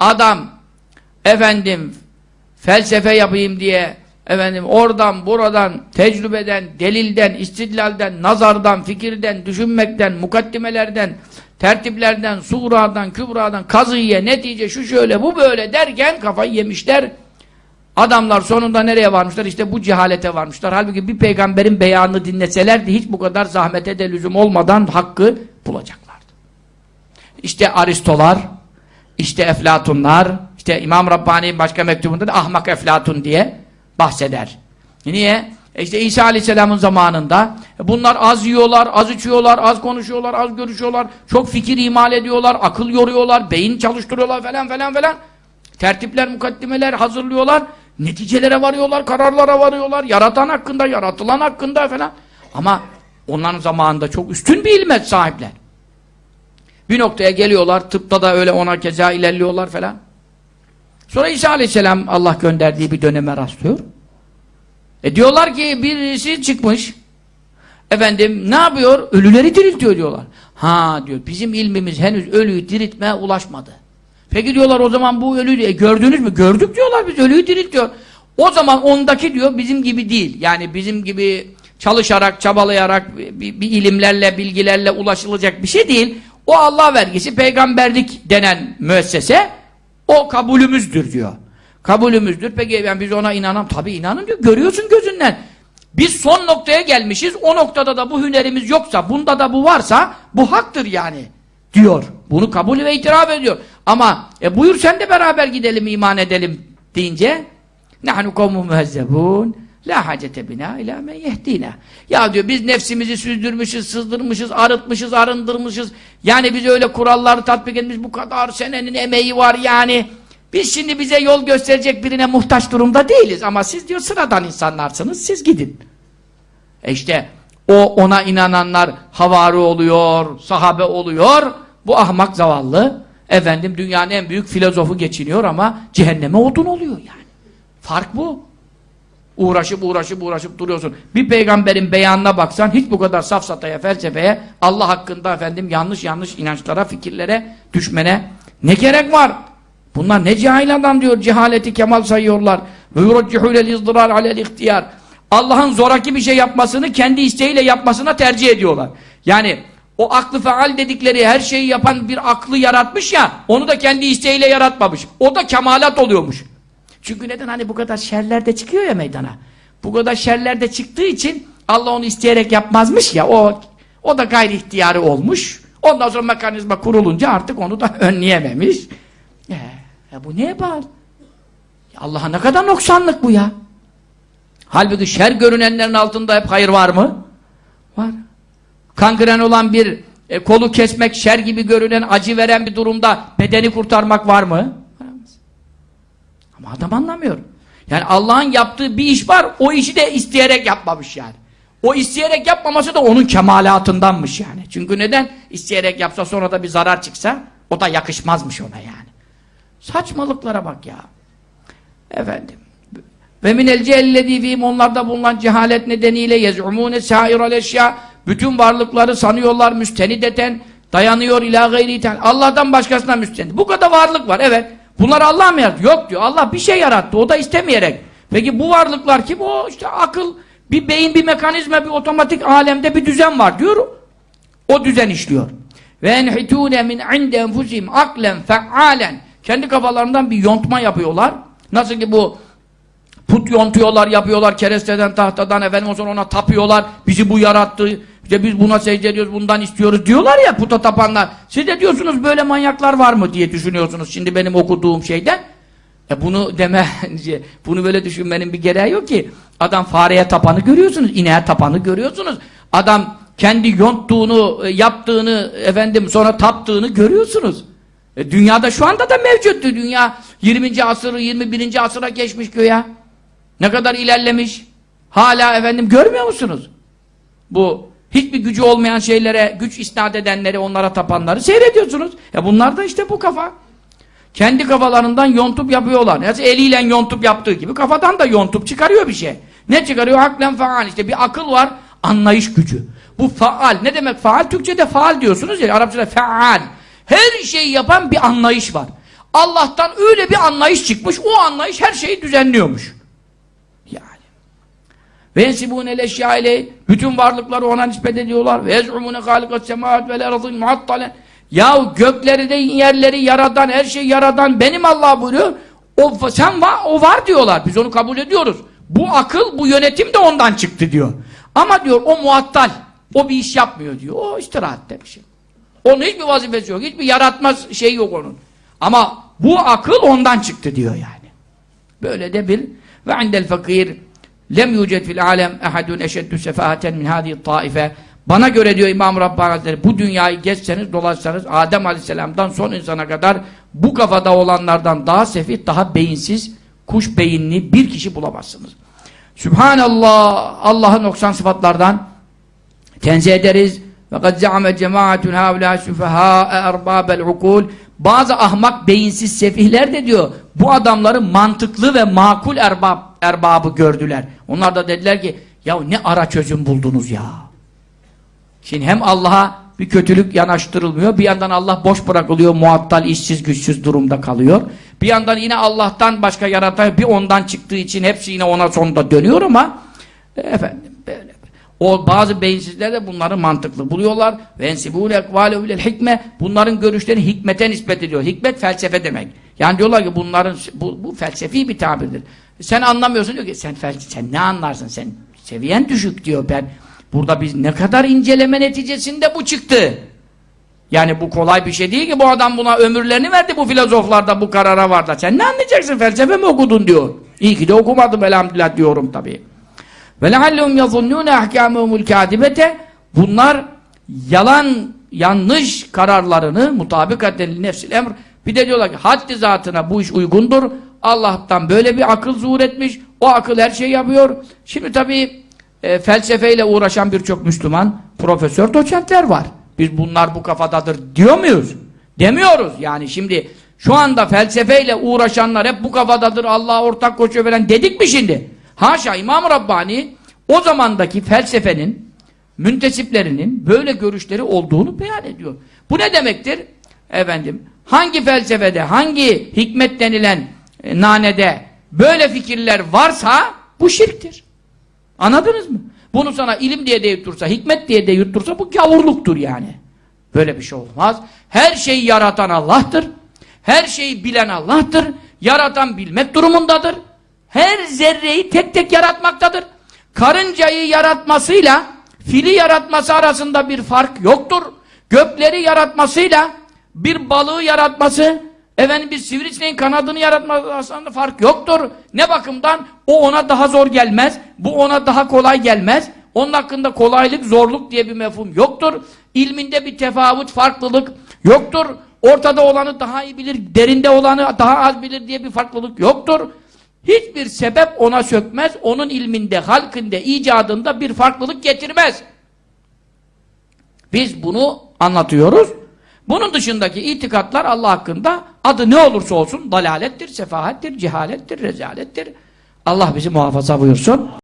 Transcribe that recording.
Adam efendim felsefe yapayım diye efendim oradan buradan tecrübeden, delilden, istidlalden, nazardan, fikirden, düşünmekten, mukaddimelerden, tertiplerden, suğradan, kübradan, kazıya, netice, şu şöyle, bu böyle derken kafayı yemişler. Adamlar sonunda nereye varmışlar? İşte bu cehalete varmışlar. Halbuki bir peygamberin beyanını dinleselerdi hiç bu kadar zahmete de lüzum olmadan hakkı bulacaklardı. İşte Aristolar, işte Eflatunlar, işte İmam Rabbani başka mektubunda da ahmak Eflatun diye bahseder. Niye? E işte İsa Aleyhisselam'ın zamanında e bunlar az yiyorlar, az içiyorlar, az konuşuyorlar, az görüşüyorlar, çok fikir imal ediyorlar, akıl yoruyorlar, beyin çalıştırıyorlar falan falan falan. Tertipler, mukaddimeler hazırlıyorlar, neticelere varıyorlar, kararlara varıyorlar, yaratan hakkında, yaratılan hakkında falan. Ama onların zamanında çok üstün bir ilmet sahipler. Bir noktaya geliyorlar, tıpta da öyle ona keza ilerliyorlar falan. Sonra İsa Aleyhisselam Allah gönderdiği bir döneme rastlıyor. E diyorlar ki birisi çıkmış. Efendim ne yapıyor? Ölüleri diriltiyor diyorlar. Ha diyor bizim ilmimiz henüz ölüyü diriltmeye ulaşmadı. Peki diyorlar o zaman bu ölüyü e, gördünüz mü? Gördük diyorlar biz ölüyü diriltiyor. O zaman ondaki diyor bizim gibi değil. Yani bizim gibi çalışarak, çabalayarak bir, bir ilimlerle, bilgilerle ulaşılacak bir şey değil. O Allah vergisi peygamberlik denen müessese o kabulümüzdür diyor. Kabulümüzdür. Peki yani biz ona inanam. Tabi inanın diyor. Görüyorsun gözünden. Biz son noktaya gelmişiz. O noktada da bu hünerimiz yoksa, bunda da bu varsa bu haktır yani. Diyor. Bunu kabul ve itiraf ediyor. Ama e, buyur sen de beraber gidelim, iman edelim deyince nahnu kavmu muhezzebun la hacete bina ila men yehdina. Ya diyor biz nefsimizi süzdürmüşüz, sızdırmışız, arıtmışız, arındırmışız. Yani biz öyle kuralları tatbik etmiş bu kadar senenin emeği var yani. Biz şimdi bize yol gösterecek birine muhtaç durumda değiliz ama siz diyor sıradan insanlarsınız siz gidin. E işte o ona inananlar havari oluyor, sahabe oluyor. Bu ahmak zavallı efendim dünyanın en büyük filozofu geçiniyor ama cehenneme odun oluyor yani. Fark bu. Uğraşıp uğraşıp uğraşıp duruyorsun. Bir peygamberin beyanına baksan hiç bu kadar safsataya, felsefeye, Allah hakkında efendim yanlış yanlış inançlara, fikirlere düşmene ne gerek var? Bunlar ne cahil adam diyor, cehaleti kemal sayıyorlar. Yurccihûlel izdirar alel ihtiyar. Allah'ın zoraki bir şey yapmasını kendi isteğiyle yapmasına tercih ediyorlar. Yani o aklı faal dedikleri her şeyi yapan bir aklı yaratmış ya, onu da kendi isteğiyle yaratmamış. O da kemalat oluyormuş. Çünkü neden hani bu kadar şerler de çıkıyor ya meydana. Bu kadar şerler de çıktığı için Allah onu isteyerek yapmazmış ya, o o da gayri ihtiyarı olmuş. Ondan sonra mekanizma kurulunca artık onu da önleyememiş. E, e bu neye bağlı? Allah'a ne kadar noksanlık bu ya. Halbuki şer görünenlerin altında hep hayır var mı? Var. Kangren olan bir e, kolu kesmek, şer gibi görünen, acı veren bir durumda bedeni kurtarmak var mı? Ama adam anlamıyor. Yani Allah'ın yaptığı bir iş var, o işi de isteyerek yapmamış yani. O isteyerek yapmaması da onun kemalatındanmış yani. Çünkü neden? İsteyerek yapsa sonra da bir zarar çıksa, o da yakışmazmış ona yani. Saçmalıklara bak ya. Efendim. Ve minel cehellezî onlarda bulunan cehalet nedeniyle yez'umûne sâirel eşya bütün varlıkları sanıyorlar müstenideten dayanıyor ilâ gayri Allah'tan başkasına müstenid. Bu kadar varlık var evet. Bunları Allah mı yarattı? Yok diyor. Allah bir şey yarattı. O da istemeyerek. Peki bu varlıklar kim? O işte akıl, bir beyin, bir mekanizma, bir otomatik alemde bir düzen var diyor. O düzen işliyor. Ve enhitûne min inde enfusihim aklen fe'alen kendi kafalarından bir yontma yapıyorlar. Nasıl ki bu put yontuyorlar, yapıyorlar keresteden, tahtadan efendim sonra ona tapıyorlar. Bizi bu yarattı. İşte biz buna secde ediyoruz, bundan istiyoruz diyorlar ya puta tapanlar. Siz de diyorsunuz böyle manyaklar var mı diye düşünüyorsunuz şimdi benim okuduğum şeyden. E bunu deme, bunu böyle düşünmenin bir gereği yok ki. Adam fareye tapanı görüyorsunuz, ineğe tapanı görüyorsunuz. Adam kendi yonttuğunu, yaptığını, efendim sonra taptığını görüyorsunuz. E, dünyada şu anda da mevcuttu. Dünya 20. asırı, 21. asıra geçmiş göya. Ne kadar ilerlemiş. Hala efendim görmüyor musunuz? Bu hiçbir gücü olmayan şeylere, güç isnat edenleri, onlara tapanları seyrediyorsunuz. E bunlar da işte bu kafa. Kendi kafalarından yontup yapıyorlar. Nasıl eliyle yontup yaptığı gibi kafadan da yontup çıkarıyor bir şey. Ne çıkarıyor? Aklen faal. İşte bir akıl var, anlayış gücü. Bu faal. Ne demek faal? Türkçe'de faal diyorsunuz ya, Arapçada faal. Her şeyi yapan bir anlayış var. Allah'tan öyle bir anlayış çıkmış, o anlayış her şeyi düzenliyormuş. Ve yensibûne leşyâ ile bütün varlıkları ona nispet ediyorlar. Ve yez'umûne hâlikat semâet vel erzîn muattalen. Ya gökleri de yerleri yaradan, her şeyi yaradan benim Allah buyuruyor. O sen var, o var diyorlar. Biz onu kabul ediyoruz. Bu akıl, bu yönetim de ondan çıktı diyor. Ama diyor o muattal. O bir iş yapmıyor diyor. O istirahatte bir şey. Onun hiçbir vazifesi yok. Hiçbir yaratma şeyi yok onun. Ama bu akıl ondan çıktı diyor yani. Böyle de bil. Ve indel fakir lem yuced fil alem ehadun eşeddü sefahaten min hadihi taife. Bana göre diyor İmam Rabbani Hazretleri bu dünyayı geçseniz dolaşsanız Adem Aleyhisselam'dan son insana kadar bu kafada olanlardan daha sefih, daha beyinsiz, kuş beyinli bir kişi bulamazsınız. Sübhanallah Allah'ın noksan sıfatlardan tenzih ederiz. Ve kad za'ame cemaatun haula süfehâ erbâbel ukul. Bazı ahmak beyinsiz sefihler de diyor bu adamları mantıklı ve makul erbab, erbabı gördüler. Onlar da dediler ki ya ne ara çözüm buldunuz ya. Şimdi hem Allah'a bir kötülük yanaştırılmıyor. Bir yandan Allah boş bırakılıyor. Muattal, işsiz, güçsüz durumda kalıyor. Bir yandan yine Allah'tan başka yaratan bir ondan çıktığı için hepsi yine ona sonunda dönüyor ama e, efendim böyle. O bazı beyinsizler de bunları mantıklı buluyorlar. Ve ensibûle ekvâle bilel hikme bunların görüşlerini hikmete nispet ediyor. Hikmet felsefe demek. Yani diyorlar ki bunların bu, bu felsefi bir tabirdir. Sen anlamıyorsun diyor ki sen felsefe sen ne anlarsın sen seviyen düşük diyor ben. Burada biz ne kadar inceleme neticesinde bu çıktı. Yani bu kolay bir şey değil ki bu adam buna ömürlerini verdi bu filozoflarda bu karara vardı. Sen ne anlayacaksın felsefe mi okudun diyor. İyi ki de okumadım elhamdülillah diyorum tabii. Ve leallehum yazunnûne ahkâmehumul kâdibete Bunlar yalan, yanlış kararlarını mutabikaten nefsil emr bir de diyorlar ki haddi zatına bu iş uygundur. Allah'tan böyle bir akıl zuhur etmiş. O akıl her şeyi yapıyor. Şimdi tabii e, felsefeyle uğraşan birçok Müslüman profesör doçentler var. Biz bunlar bu kafadadır diyor muyuz? Demiyoruz. Yani şimdi şu anda felsefeyle uğraşanlar hep bu kafadadır Allah'a ortak koşuyor falan dedik mi şimdi? Haşa İmam Rabbani o zamandaki felsefenin müntesiplerinin böyle görüşleri olduğunu beyan ediyor. Bu ne demektir? Efendim hangi felsefede, hangi hikmet denilen e, nanede böyle fikirler varsa bu şirktir. Anladınız mı? Bunu sana ilim diye de yuttursa, hikmet diye de yuttursa bu gavurluktur yani. Böyle bir şey olmaz. Her şeyi yaratan Allah'tır. Her şeyi bilen Allah'tır. Yaratan bilmek durumundadır. Her zerreyi tek tek yaratmaktadır. Karıncayı yaratmasıyla fili yaratması arasında bir fark yoktur. Gökleri yaratmasıyla bir balığı yaratması, efendim bir sivrisineğin kanadını yaratması arasında fark yoktur. Ne bakımdan? O ona daha zor gelmez, bu ona daha kolay gelmez. Onun hakkında kolaylık, zorluk diye bir mefhum yoktur. İlminde bir tefavut, farklılık yoktur. Ortada olanı daha iyi bilir, derinde olanı daha az bilir diye bir farklılık yoktur. Hiçbir sebep ona sökmez, onun ilminde, halkinde, icadında bir farklılık getirmez. Biz bunu anlatıyoruz. Bunun dışındaki itikatlar Allah hakkında adı ne olursa olsun dalalettir, sefahettir, cehalettir, rezalettir. Allah bizi muhafaza buyursun.